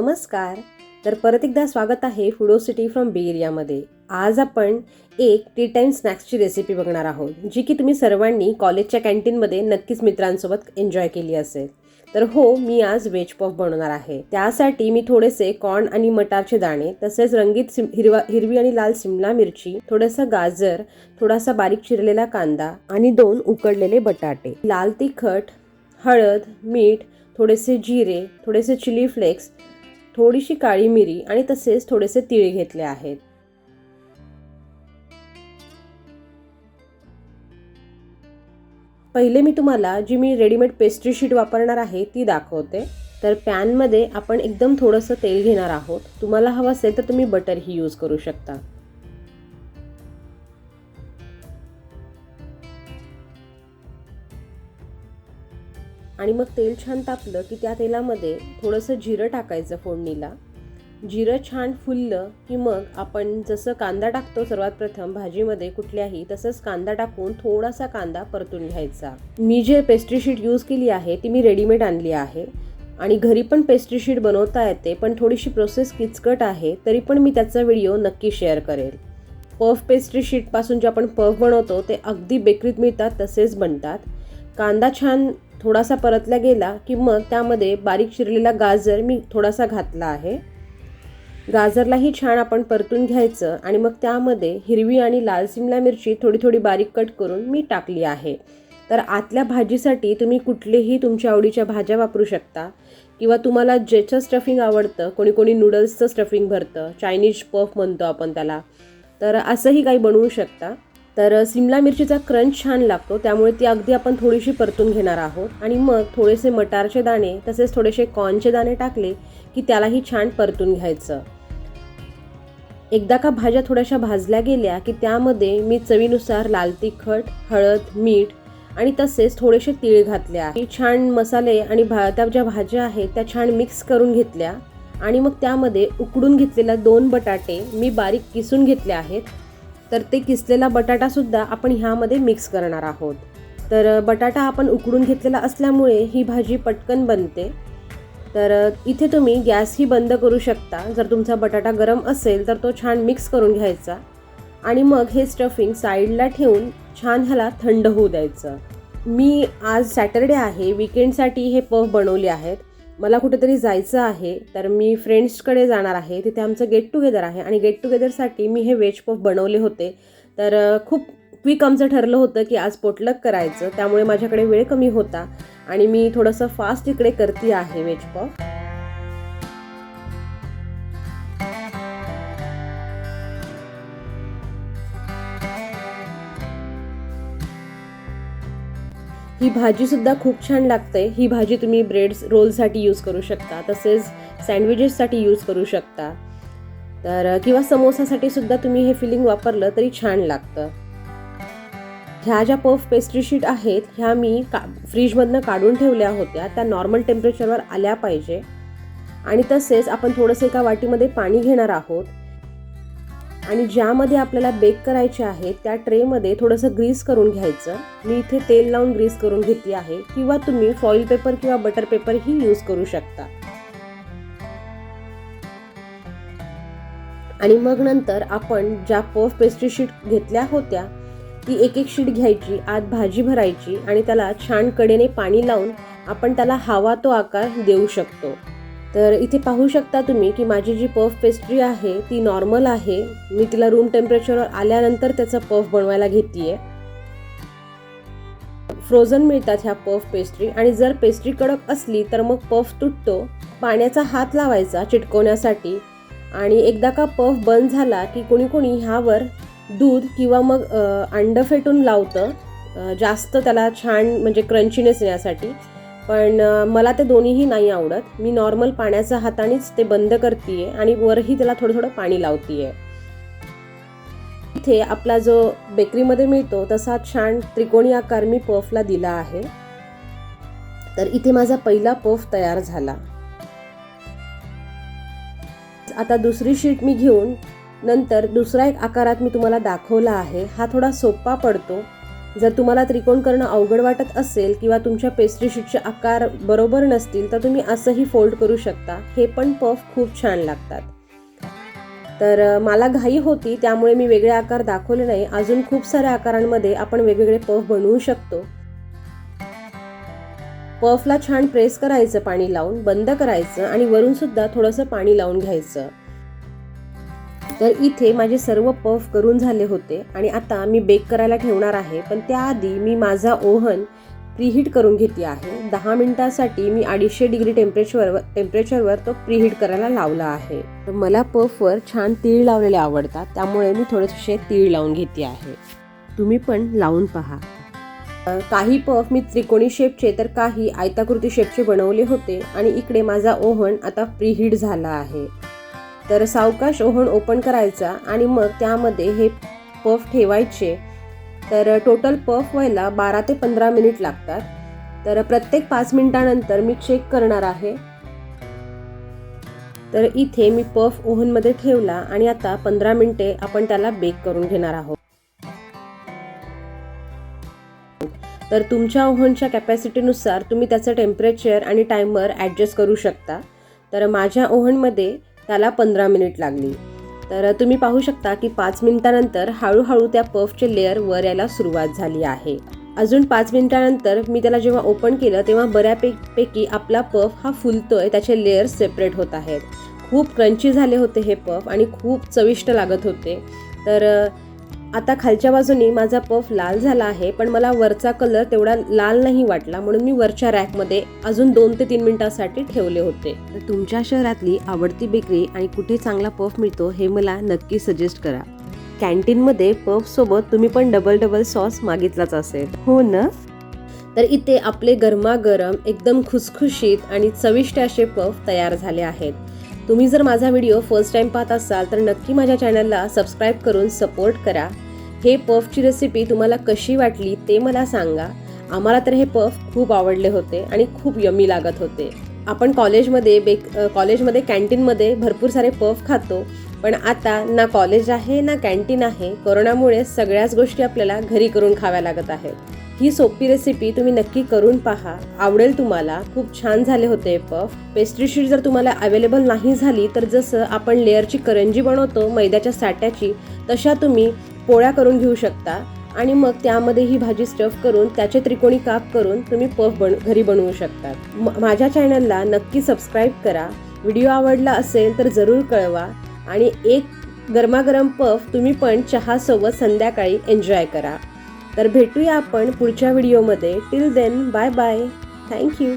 नमस्कार. तर परत एकदा स्वागत आहे फुडो सिटी फ्रॉम बी एरियामध्ये आज आपण एक टी टाईम स्नॅक्सची रेसिपी बघणार आहोत जी की तुम्ही सर्वांनी कॉलेजच्या कॅन्टीनमध्ये नक्कीच मित्रांसोबत एन्जॉय केली असेल. तर हो मी आज वेज पफ बनवणार आहे. त्यासाठी मी थोडेसे कॉर्न आणि मटारचे दाणे तसेच रंगीत सिम हिरवा हिरवी आणि लाल सिमला मिरची थोडंसं गाजर थोडासा बारीक चिरलेला कांदा आणि दोन उकडलेले बटाटे. लाल तिखट हळद मीठ थोडेसे जिरे थोडेसे चिली फ्लेक्स थोडीशी काळी मिरी आणि तसेच थोडेसे तीळ घेतले आहेत. पहिले मी तुम्हाला जी मी रेडीमेड पेस्ट्री शीट वापरणार आहे ती दाखवते. तर पॅनमध्ये आपण एकदम थोडंसं तेल घेणार आहोत. तुम्हाला हवं असेल तर तुम्ही बटरही यूज करू शकता. आणि मग तेल छान तापलं की त्या तेलामध्ये थोडंसं जिरं टाकायचं फोडणीला. जिरं छान फुललं की मग आपण जसं कांदा टाकतो सर्वात प्रथम भाजीमध्ये कुठल्याही तसंच कांदा टाकून थोडासा कांदा परतून घ्यायचा. मी जे पेस्ट्रीशीट यूज केली आहे ती मी रेडीमेड आणली आहे. आणि घरी पण पेस्ट्रीशीट बनवता येते पण थोडीशी प्रोसेस किचकट आहे तरी पण मी त्याचा व्हिडिओ नक्की शेअर करेल. पफ पेस्ट्रीशीटपासून जे आपण पफ बनवतो ते अगदी बेकरीत मिळतात तसेच बनतात. कांदा छान थोडासा परतला गेला की मग त्यामध्ये बारीक चिरलेला गाजर मी थोडासा घातला आहे. गाजरलाही छान आपण परतून घ्यायचं आणि मग त्यामध्ये हिरवी आणि लाल सिमला मिरची थोडी थोडी बारीक कट करून मी टाकली आहे. तर आतल्या भाजीसाठी तुम्ही कुठलेही तुमच्या आवडीच्या भाज्या वापरू शकता किंवा तुम्हाला ज्याचं स्टफिंग आवडतं कोणी कोणी नूडल्सचं स्टफिंग भरतं चायनीज पफ म्हणतो आपण त्याला तर असंही काही बनवू शकता. तर सिमला मिरचीचा क्रंच छान लागतो. त्यामुळे ती अगदी आपण थोडीशी परतून घेणार आहोत. आणि मग थोडेसे मटारचे दाणे तसेच थोडेसे कॉर्नचे दाणे टाकले की त्यालाही छान परतून घ्यायचं. एकदा का भाज्या थोड्याशा भाजल्या गेल्या की त्यामध्ये मी चवीनुसार लाल तिखट हळद मीठ आणि तसेच थोडेसे तीळ घातले आहे छान मसाले आणि भा त्या ज्या भाज्या आहेत त्या छान मिक्स करून घेतल्या. आणि मग त्यामध्ये उकडून घेतलेल्या दोन बटाटे मी बारीक किसून घेतले आहेत. तर ते किसलेला बटाटासुद्धा आपण ह्यामध्ये मिक्स करणार आहोत. तर बटाटा आपण उकडून घेतलेला असल्यामुळे ही भाजी पटकन बनते. तर इथे तुम्ही गॅसही बंद करू शकता. जर तुमचा बटाटा गरम असेल तर तो छान मिक्स करून घ्यायचा. आणि मग हे स्टफिंग साईडला ठेवून छान ह्याला थंड होऊ द्यायचं. मी आज सॅटरडे आहे. विकेंडसाठी हे पफ बनवले आहेत. मला कुठेतरी जायचं आहे तर मी फ्रेंड्सकडे जाणार आहे तिथे आमचं गेट टुगेदर आहे. आणि गेट टुगेदरसाठी मी हे वेज पफ बनवले होते. तर खूप क्विक आमचं ठरलं होतं की आज पोटलक करायचं त्यामुळे माझ्याकडे वेळ कमी होता. आणि मी थोडंसं फास्ट इकडे करते आहे वेज पफ ही भाजीसुद्धा खूप छान लागते. ही भाजी तुम्ही ब्रेड रोलसाठी यूज करू शकता तसेच सँडविचेससाठी यूज करू शकता. तर किंवा समोसासाठी सुद्धा तुम्ही हे फिलिंग वापरलं तरी छान लागतं. ह्या ज्या पफ पेस्ट्री शीट आहेत ह्या मी का फ्रीजमधनं काढून ठेवल्या होत्या. त्या नॉर्मल टेम्परेचरवर आल्या पाहिजे. आणि तसेच आपण थोडंसं एका वाटीमध्ये पाणी घेणार आहोत. आणि ज्यामध्ये आपल्याला बेक करायचे आहे त्या ट्रेमध्ये थोडंसं ग्रीस करून घ्यायचं. मी इथे तेल लावून ग्रीस करून घेतली आहे. किंवा तुम्ही फॉईल पेपर किंवा बटर पेपरही यूज करू शकता. आणि मग नंतर आपण ज्या पफ पेस्ट्री शीट घेतल्या होत्या ती एक एक शीट घ्यायची आत भाजी भरायची आणि त्याला छान कडेने पाणी लावून आपण त्याला हवा तो आकार देऊ शकतो. तर इथे पाहू शकता तुम्ही की माझी जी पफ पेस्ट्री आहे ती नॉर्मल आहे. मी तिला रूम टेम्परेचरवर आल्यानंतर त्याचा पफ बनवायला घेते फ्रोझन मिळतात ह्या पफ पेस्ट्री आणि जर पेस्ट्री कडक असली तर मग पफ तुटतो. पाण्याचा हात लावायचा चिटकवण्यासाठी. आणि एकदा का पफ बंद झाला की कोणी कोणी ह्यावर दूध किंवा मग अंड फेटून लावतं. जास्त त्याला छान म्हणजे क्रंचीनेस येण्यासाठी. पण मला ते दोन्हीही नाही आवडत. मी नॉर्मल पाण्याच्या हातानेच ते बंद करते आणि वरही त्याला थोडं थोडं पाणी लावते इथे आपला जो बेकरीमध्ये मिळतो तसा छान त्रिकोणी आकार मी पफला दिला आहे. तर इथे माझा पहिला पफ तयार झाला. आता दुसरी शीट मी घेऊन नंतर दुसरा एक आकारात मी तुम्हाला दाखवला आहे. हा थोडा सोपा पडतो. जर तुम्हाला त्रिकोण करणं अवघड वाटत असेल किंवा तुमच्या पेस्ट्री शीटचे आकार बरोबर नसतील तर तुम्ही असंही फोल्ड करू शकता. हे पण पफ खूप छान लागतात. तर मला घाई होती त्यामुळे मी वेगळे आकार दाखवले नाही. अजून खूप साऱ्या आकारांमध्ये आपण वेगवेगळे पफ बनवू शकतो. पफला छान प्रेस करायचं पाणी लावून. बंद करायचं आणि वरून सुद्धा थोडंसं पाणी लावून घ्यायचं. तर इथे माझे सर्व पफ करून झाले होते आणि आता मी बेक करायला ठेवणार आहे. पण त्याआधी मी माझा ओव्हन प्रीहीट करून घेते आहे. दहा मिनटासाठी मी अडीचशे डिग्री टेम्परेचरवर टेम्परेचरवर तो प्रीहीट करायला लावला आहे. तर मला पफवर छान तीळ लावलेले आवडतात त्यामुळे मी थोडेसे तीळ लावून घेते आहे. तुम्ही पण लावून पहा. काही पफ मी त्रिकोणी शेपचे तर काही आयताकृती शेपचे बनवले होते आणि इकडे माझा ओव्हन आता प्रीहीट झाला आहे. तर सावकाश ओहण ओपन करायचा आणि मग त्यामध्ये हे पफ ठेवायचे. तर टोटल पफ व्हायला बारा ते पंधरा मिनिट लागतात. तर प्रत्येक पाच मिनिटानंतर मी चेक करणार आहे. तर इथे मी पफ ओव्हनमध्ये ठेवला आणि आता पंधरा मिनिटे आपण त्याला बेक करून घेणार आहोत. तर तुमच्या ओव्हनच्या कॅपॅसिटीनुसार तुम्ही त्याचं टेम्परेचर आणि टायमर ॲडजस्ट करू शकता. तर माझ्या ओव्हनमध्ये त्याला पंधरा मिनिट लागली. तर तुम्ही पाहू शकता की पाच मिनिटानंतर हळूहळू त्या पफचे लेअर वर यायला सुरुवात झाली आहे. अजून पाच मिनिटानंतर मी त्याला जेव्हा ओपन केलं तेव्हा बऱ्यापैकी आपला पफ हा फुलतोय त्याचे लेअर सेपरेट होत आहेत. खूप क्रंची झाले होते हे पफ आणि खूप चविष्ट लागत होते. तर आता खालच्या बाजूनी माझा पफ लाल झाला आहे पण मला वरचा कलर तेवढा लाल नाही वाटला म्हणून मी वरच्या रॅकमध्ये अजून दोन ते तीन मिनिटांसाठी ठेवले होते. तर तुमच्या शहरातली आवडती बेकरी आणि कुठे चांगला पफ मिळतो हे मला नक्की सजेस्ट करा. कॅन्टीनमध्ये पफसोबत तुम्ही पण डबल डबल सॉस मागितलाच असेल. हो ना? तर इथे आपले गरमागरम एकदम खुसखुशीत आणि चविष्ट असे पफ तयार झाले आहेत. तुम्ही जर माझा व्हिडिओ फर्स्ट टाइम पाहत असाल तर नक्की माझ्या चॅनलला सबस्क्राईब करून सपोर्ट करा. हे पफची रेसिपी तुम्हाला कशी वाटली ते मला सांगा. आम्हाला तर हे पफ खूप आवडले होते आणि खूप यमी लागत होते. आपण कॉलेजमध्ये बेक कॉलेजमध्ये कॅन्टीनमध्ये भरपूर सारे पफ खातो पण आता ना कॉलेज आहे ना कॅन्टीन आहे. कोरोनामुळे सगळ्याच गोष्टी आपल्याला घरी करून खाव्या लागत आहेत. ही सोपी रेसिपी तुम्ही नक्की करून पहा. आवडेल तुम्हाला. खूप छान झाले होते पफ पेस्ट्री शीट जर तुम्हाला अवेलेबल नाही झाली तर जसं आपण लेअरची करंजी बनवतो मैद्याच्या साट्याची तशा तुम्ही पोळ्या करून घेऊ शकता. आणि मग त्यामध्ये ही भाजी स्टफ करून त्याचे त्रिकोणी काप करून तुम्ही पफ बन घरी बनवू शकता. म- माझ्या चॅनलला नक्की सबस्क्राईब करा. व्हिडिओ आवडला असेल तर जरूर कळवा. आणि एक गरमागरम पफ तुम्ही पण चहासोबत संध्याकाळी एन्जॉय करा. तर भेटूया आपण पुढच्या व्हिडिओमध्ये. Till then bye bye thank you